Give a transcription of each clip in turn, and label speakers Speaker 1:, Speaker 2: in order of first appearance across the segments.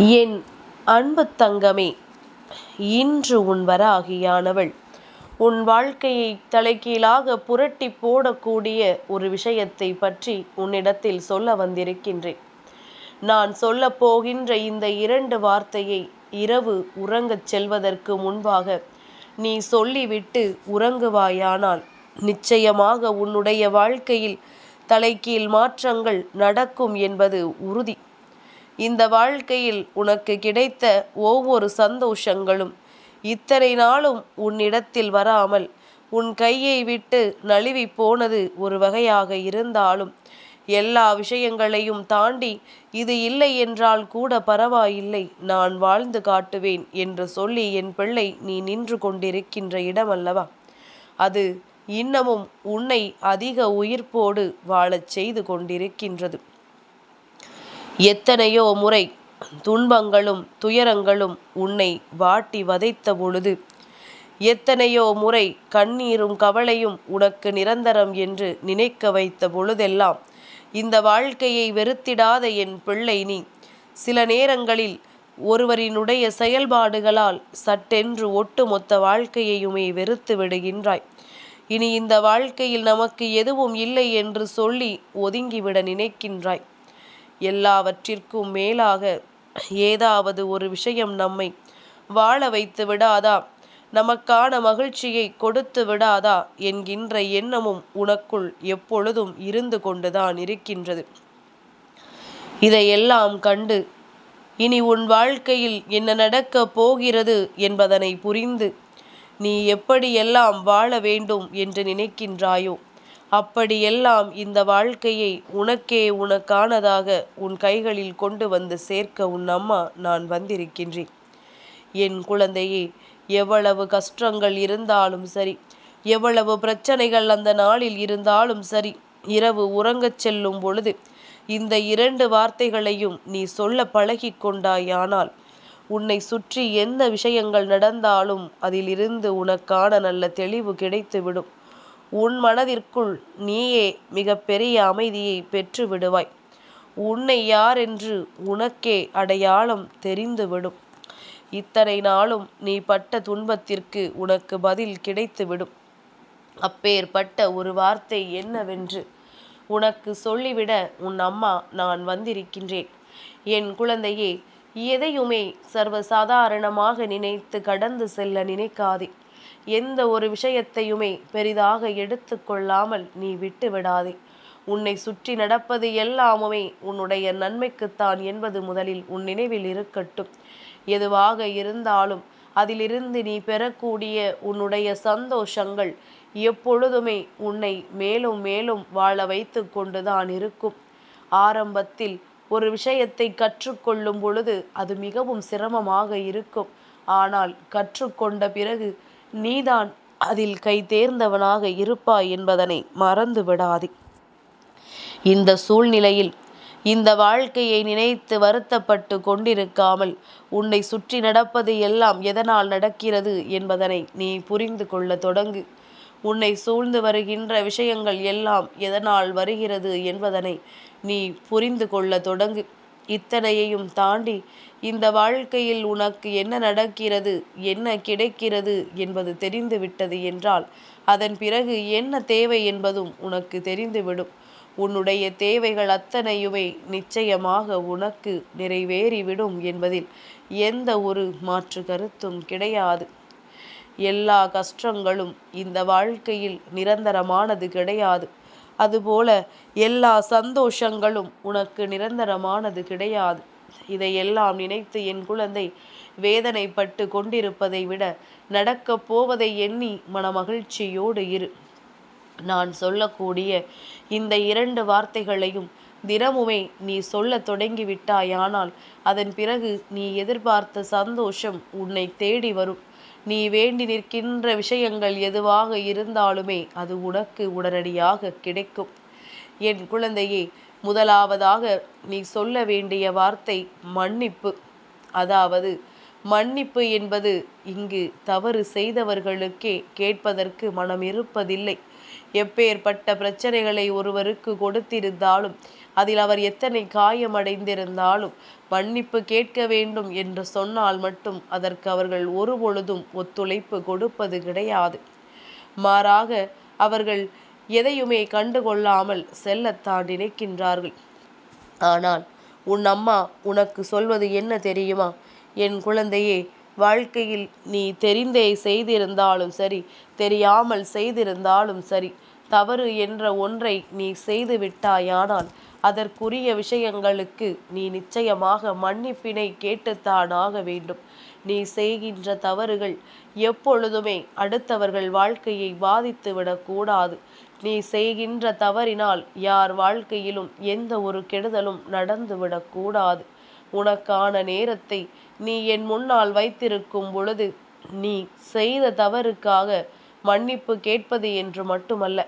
Speaker 1: என் அன்பு தங்கமே இன்று உன் வராகியானவள். உன் வாழ்க்கையை தலைகீழாக புரட்டி போடக்கூடிய ஒரு விஷயத்தை பற்றி உன்னிடத்தில் சொல்ல வந்திருக்கின்றேன். நான் சொல்ல போகின்ற இந்த இரண்டு வார்த்தையை இரவு உறங்கச் செல்வதற்கு முன்பாக நீ சொல்லிவிட்டு உறங்குவாயானால் நிச்சயமாக உன்னுடைய வாழ்க்கையில் தலைகீழ் மாற்றங்கள் நடக்கும் என்பது உறுதி. இந்த வாழ்க்கையில் உனக்கு கிடைத்த ஒவ்வொரு சந்தோஷங்களும் இத்தனை நாளும் உன்னிடத்தில் வராமல் உன் கையை விட்டு நழுவி போனது ஒரு வகையாக இருந்தாலும் எல்லா விஷயங்களையும் தாண்டி இது இல்லை என்றால் கூட பரவாயில்லை நான் வாழ்ந்து காட்டுவேன் என்று சொல்லி என் பிள்ளை நீ நின்று கொண்டிருக்கின்ற இடம் அல்லவா அது இன்னமும் உன்னை அதிக உயிர்ப்போடு வாழச் செய்து கொண்டிருக்கின்றது. எத்தனையோ முறை துன்பங்களும் துயரங்களும் உன்னை வாட்டி வதைத்த பொழுது எத்தனையோ முறை கண்ணீரும் கவலையும் உனக்கு நிரந்தரம் என்று நினைக்க வைத்த பொழுதெல்லாம் இந்த வாழ்க்கையை வெறுத்திடாத என் பிள்ளை நீ. சில நேரங்களில் ஒருவரினுடைய செயல்பாடுகளால் சட்டென்று ஒட்டுமொத்த வாழ்க்கையையுமே வெறுத்து விடுகின்றாய். இனி இந்த வாழ்க்கையில் நமக்கு எதுவும் இல்லை என்று சொல்லி ஒதுங்கிவிட நினைக்கின்றாய். எல்லாவற்றிற்கும் மேலாக ஏதாவது ஒரு விஷயம் நம்மை வாழ வைத்து விடாதா? நமக்கான மகிழ்ச்சியை கொடுத்து விடாதா? என்கின்ற எண்ணமும் உனக்குள் எப்பொழுதும் இருந்து கொண்டுதான் இருக்கின்றது. இதையெல்லாம் கண்டு இனி உன் வாழ்க்கையில் என்ன நடக்கப் போகிறது என்பதனை புரிந்து நீ எப்படியெல்லாம் வாழ வேண்டும் என்று நினைக்கின்றாயோ? அப்படியெல்லாம் இந்த வாழ்க்கையை உனக்கே உனக்கானதாக உன் கைகளில் கொண்டு வந்து சேர்க்க உன் அம்மா நான் வந்திருக்கின்றேன். என் குழந்தையே எவ்வளவு கஷ்டங்கள் இருந்தாலும் சரி எவ்வளவு பிரச்சனைகள் அந்த நாளில் இருந்தாலும் சரி இரவு உறங்கச் செல்லும் பொழுது இந்த இரண்டு வார்த்தைகளையும் நீ சொல்ல பழகி கொண்டாயானால் உன்னை சுற்றி எந்த விஷயங்கள் நடந்தாலும் அதிலிருந்து உனக்கான நல்ல தெளிவு கிடைத்துவிடும். உன் மனதிற்குள் நீயே மிக பெரிய அமைதியை பெற்று விடுவாய். உன்னை யார் என்று உனக்கே அடையாளம் தெரிந்துவிடும் இத்தனை நாளும் நீ பட்ட துன்பத்திற்கு உனக்கு பதில் கிடைத்துவிடும் அப்பேற்பட்ட ஒரு வார்த்தை என்னவென்று உனக்கு சொல்லிவிட உன் அம்மா நான் வந்திருக்கின்றேன். என் குழந்தையே எதையுமே சர்வசாதாரணமாக நினைத்து கடந்து செல்ல நினைக்காதே. எந்த ஒரு விஷயத்தையுமே பெரிதாக எடுத்து கொள்ளாமல் நீ விட்டு விடாதே உன்னை சுற்றி நடப்பது எல்லாமுமே உன்னுடைய நன்மைக்குத்தான் என்பது முதலில் உன் நினைவில் இருக்கட்டும். எதுவாக இருந்தாலும் அதிலிருந்து நீ பெறக்கூடிய உன்னுடைய சந்தோஷங்கள் எப்பொழுதுமே உன்னை மேலும் மேலும் வாழ வைத்து கொண்டுதான் இருக்கும். ஆரம்பத்தில் ஒரு விஷயத்தை கற்றுக்கொள்ளும் பொழுது அது மிகவும் சிரமமாக இருக்கும். ஆனால் கற்றுக்கொண்ட பிறகு நீதான் அதில் கை தேர்ந்தவனாக இருப்பாய் என்பதனை மறந்து விடாதே. இந்த சூழ்நிலையில் இந்த வாழ்க்கையை நினைத்து வருத்தப்பட்டு கொண்டிருக்காமல் உன்னை சுற்றி நடப்பது எல்லாம் எதனால் நடக்கிறது என்பதனை நீ புரிந்து கொள்ள தொடங்கு. உன்னை சூழ்ந்து வருகின்ற விஷயங்கள் எல்லாம் எதனால் வருகிறது என்பதனை நீ புரிந்து கொள்ள தொடங்கு. இத்தனையையும் தாண்டி இந்த வாழ்க்கையில் உனக்கு என்ன நடக்கிறது என்ன கிடைக்கிறது என்பது தெரிந்துவிட்டது என்றால் அதன் பிறகு என்ன தேவை என்பதும் உனக்கு தெரிந்துவிடும். உன்னுடைய தேவைகள் அத்தனையுமே நிச்சயமாக உனக்கு நிறைவேறிவிடும் என்பதில் எந்த ஒரு மாற்று கருத்தும் கிடையாது. எல்லா கஷ்டங்களும் இந்த வாழ்க்கையில் நிரந்தரமானது கிடையாது. அதுபோல எல்லா சந்தோஷங்களும் உனக்கு நிரந்தரமானது கிடையாது. இதையெல்லாம் நினைத்து என் குழந்தை வேதனைப்பட்டு கொண்டிருப்பதை விட நடக்கப் போவதை எண்ணி மனமகிழ்ச்சியோடு இரு. நான் சொல்லக்கூடிய இந்த இரண்டு வார்த்தைகளையும் தினமுமே நீ சொல்ல தொடங்கிவிட்டாயானால் அதன் பிறகு நீ எதிர்பார்த்த சந்தோஷம் உன்னை தேடி வரும். நீ வேண்டி நிற்கின்ற விஷயங்கள் எதுவாக இருந்தாலுமே அது உனக்கு உடனடியாக கிடைக்கும். என் குழந்தையே முதலாவதாக நீ சொல்ல வேண்டிய வார்த்தை மன்னிப்பு. அதாவது மன்னிப்பு என்பது இங்கு தவறு செய்தவர்களுக்கே கேட்பதற்கு மனம் இருப்பதில்லை. எப்பேற்பட்ட பிரச்சனைகளை ஒருவருக்கு கொடுத்திருந்தாலும் அதில் அவர் எத்தனை காயமடைந்திருந்தாலும் மன்னிப்பு கேட்க வேண்டும் என்று சொன்னால் மட்டும் அதற்கு அவர்கள் ஒருபொழுதும் ஒத்துழைப்பு கொடுப்பது கிடையாது. மாறாக அவர்கள் எதையுமே கண்டுகொள்ளாமல் செல்லத்தான் நினைக்கின்றார்கள். ஆனால் உன் அம்மா உனக்கு சொல்வது என்ன தெரியுமா? என் குழந்தையே வாழ்க்கையில் நீ தெரிந்தே செய்திருந்தாலும் சரி தெரியாமல் செய்திருந்தாலும் சரி தவறு என்ற ஒன்றை நீ செய்து விட்டாயானால் அதற்குரிய விஷயங்களுக்கு நீ நிச்சயமாக மன்னிப்பினை கேட்டுத்தான் ஆக வேண்டும். நீ செய்கின்ற தவறுகள் எப்பொழுதுமே அடுத்தவர்கள் வாழ்க்கையை பாதித்து விடக்கூடாது. நீ செய்கின்ற தவறினால் யார் வாழ்க்கையிலும் எந்த ஒரு கெடுதலும் நடந்துவிடக்கூடாது உனக்கான நேரத்தை நீ என் முன்னால் வைத்திருக்கும் பொழுது நீ செய்த தவறுக்காக மன்னிப்பு கேட்பது என்று மட்டுமல்ல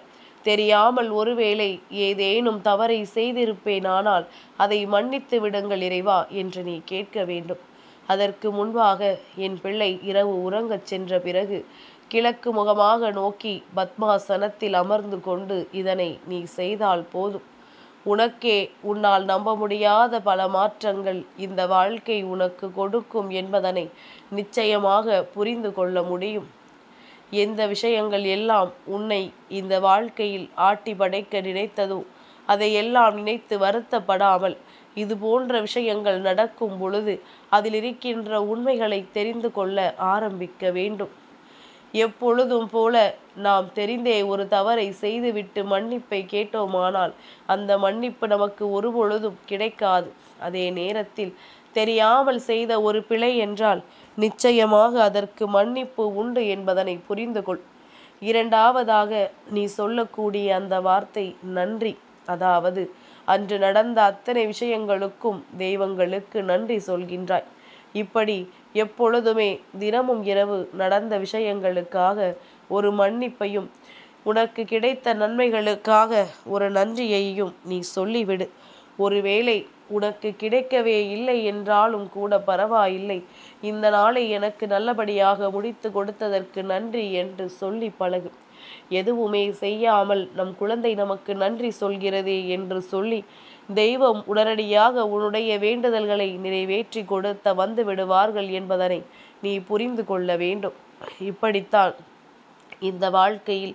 Speaker 1: தெரியாமல் ஒருவேளை ஏதேனும் தவறை செய்திருப்பேனானால் அதை மன்னித்து விடுங்கள் இறைவா என்று நீ கேட்க வேண்டும். அதற்கு முன்பாக என் பிள்ளை இரவு உறங்கச் சென்ற பிறகு கிழக்கு முகமாக நோக்கி பத்மாசனத்தில் அமர்ந்து கொண்டு இதனை நீ செய்தால் போதும். உனக்கே உன்னால் நம்ப முடியாத பல மாற்றங்கள் இந்த வாழ்க்கை உனக்கு கொடுக்கும் என்பதனை நிச்சயமாக புரிந்து கொள்ள முடியும். எந்த விஷயங்கள் எல்லாம் உன்னை இந்த வாழ்க்கையில் ஆட்டி படைக்க நினைத்ததோ அதையெல்லாம் நினைத்து வருத்தப்படாமல் இது போன்ற விஷயங்கள் நடக்கும் பொழுது அதில் இருக்கின்ற உண்மைகளை தெரிந்து கொள்ள ஆரம்பிக்க வேண்டும். எப்பொழுதும் போல நாம் தெரிந்தே ஒரு தவறை செய்துவிட்டு மன்னிப்பை கேட்டோமானால் அந்த மன்னிப்பு நமக்கு ஒருபொழுதும் கிடைக்காது. அதே நேரத்தில் தெரியாமல் செய்த ஒரு பிழை என்றால் நிச்சயமாக அதற்கு மன்னிப்பு உண்டு என்பதனை புரிந்து கொள் இரண்டாவதாக நீ சொல்லக்கூடிய அந்த வார்த்தை நன்றி. அதாவது அன்று நடந்த அத்தனை விஷயங்களுக்கும் தெய்வங்களுக்கு நன்றி சொல்கின்றாய். இப்படி எப்பொழுதுமே தினமும் இரவு நடந்த விஷயங்களுக்காக ஒரு மன்னிப்பையும் உனக்கு கிடைத்த நன்மைகளுக்காக ஒரு நன்றியையும் நீ சொல்லிவிடு. ஒருவேளை உனக்கு கிடைக்கவே இல்லை என்றாலும் கூட பரவாயில்லை. இந்த நாளை எனக்கு நல்லபடியாக முடித்து கொடுத்ததற்கு நன்றி என்று சொல்லி பழகு. எதுவுமே செய்யாமல் நம் குழந்தை நமக்கு நன்றி சொல்கிறதே என்று சொல்லி தெய்வம் உடனடியாக உன்னுடைய வேண்டுதல்களை நிறைவேற்றி கொடுத்த வந்து விடுவார்கள் என்பதனை நீ புரிந்து கொள்ள வேண்டும். இப்படித்தான் இந்த வாழ்க்கையில்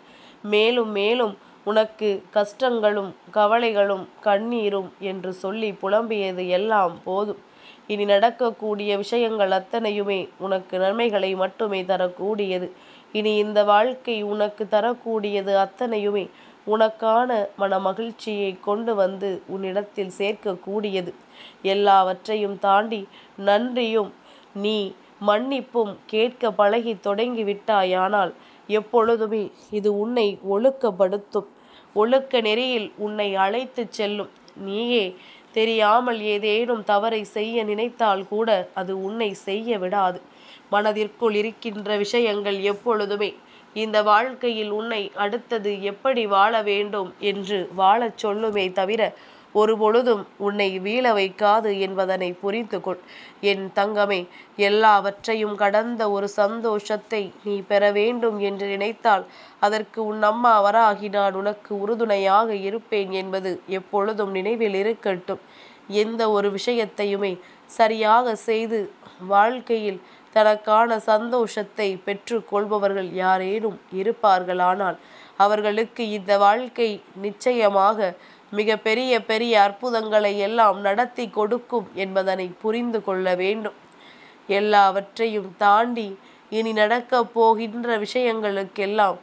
Speaker 1: மேலும் மேலும் உனக்கு கஷ்டங்களும் கவலைகளும் கண்ணீரும் என்று சொல்லி புலம்பியது எல்லாம் போதும். இனி நடக்கக்கூடிய விஷயங்கள் அத்தனையுமே உனக்கு நன்மைகளை மட்டுமே தரக்கூடியது. இனி இந்த வாழ்க்கை உனக்கு தரக்கூடியது அத்தனையுமே உனக்கான மன மகிழ்ச்சியை கொண்டு வந்து உன்னிடத்தில் சேர்க்கக்கூடியது. எல்லாவற்றையும் தாண்டி நன்றியும் நீ மன்னிப்பும் கேட்க பழகி தொடங்கி விட்டாயானால் எப்பொழுதுமே இது உன்னை ஒழுக்கப்படுத்தும். ஒழுக்க நெறியில் உன்னை அழைத்து செல்லும். நீயே தெரியாமல் ஏதேனும் தவறை செய்ய நினைத்தால் கூட அது உன்னை செய்ய விடாது. மனதிற்குள் இருக்கின்ற விஷயங்கள் எப்பொழுதுமே இந்த வாழ்க்கையில் உன்னை அடுத்தது எப்படி வாழ வேண்டும் என்று வாழச் சொல்லுமே தவிர ஒரு பொழுதும் உன்னை வீழ வைக்காது என்பதனை புரிந்து கொள் என் தங்கமே எல்லாவற்றையும் கடந்த ஒரு சந்தோஷத்தை நீ பெற வேண்டும் என்று நினைத்தால் அதற்கு உன் அம்மா வராகி நான் உனக்கு உறுதுணையாக இருப்பேன் என்பது எப்பொழுதும் நினைவில் இருக்கட்டும். எந்த ஒரு விஷயத்தையுமே சரியாக செய்து வாழ்க்கையில் தனக்கான சந்தோஷத்தை பெற்று கொள்பவர்கள் யாரேனும் இருப்பார்களானால் அவர்களுக்கு இந்த வாழ்க்கை நிச்சயமாக மிக பெரிய பெரிய அற்புதங்களை எல்லாம் நடத்தி கொடுக்கும் என்பதனை புரிந்து கொள்ள வேண்டும். எல்லாவற்றையும் தாண்டி இனி நடக்கப் போகின்ற விஷயங்களுக்கெல்லாம்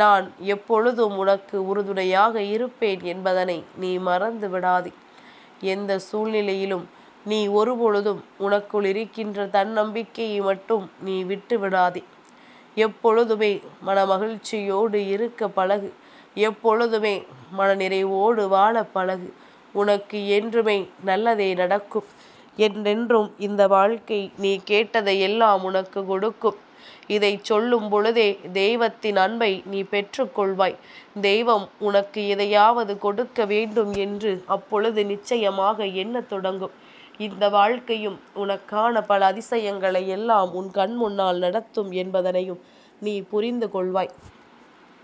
Speaker 1: நான் எப்பொழுதும் உனக்கு உறுதுணையாக இருப்பேன் என்பதனை நீ மறந்து விடாதே. எந்த சூழ்நிலையிலும் நீ ஒருபொழுதும் உனக்குள் இருக்கின்ற தன்னம்பிக்கையை மட்டும் நீ விட்டு விடாதே எப்பொழுதுமே மன மகிழ்ச்சியோடு இருக்க பழகு. எப்பொழுதுமே மனநிறைவோடு வாழ பழகு. உனக்கு என்றுமே நல்லதே நடக்கும். என்றென்றும் இந்த வாழ்க்கை நீ கேட்டதை எல்லாம் உனக்கு கொடுக்கும். இதை சொல்லும் பொழுதே தெய்வத்தின் அன்பை நீ பெற்றுக்கொள்வாய் தெய்வம் உனக்கு எதையாவது கொடுக்க வேண்டும் என்று அப்பொழுது நிச்சயமாக எண்ண தொடங்கும். இந்த வாழ்க்கையும் உனக்கான பல அதிசயங்களை எல்லாம் உன் கண் முன்னால் நடத்தும் என்பதனையும் நீ புரிந்து கொள்வாய்.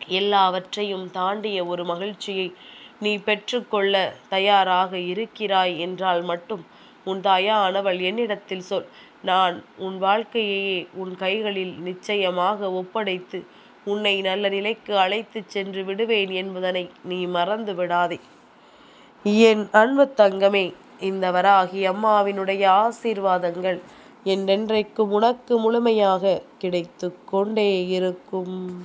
Speaker 1: எல்லாவற்றையும் தாண்டிய ஒரு மகிழ்ச்சியை நீ பெற்றுக்கொள்ள தயாராக இருக்கிறாய் என்றால் மட்டும் உன் தாயானவள் என்னிடத்தில் சொல். நான் உன் வாழ்க்கையையே உன் கைகளில் நிச்சயமாக ஒப்படைத்து உன்னை நல்ல நிலைக்கு அழைத்துச் சென்று விடுவேன் என்பதனை நீ மறந்து விடாதே. என் அன்பு தங்கமே இந்த வராகி அம்மாவினுடைய ஆசீர்வாதங்கள் என்றென்றைக்கும் உனக்கு முழுமையாக கிடைத்து கொண்டே இருக்கும்.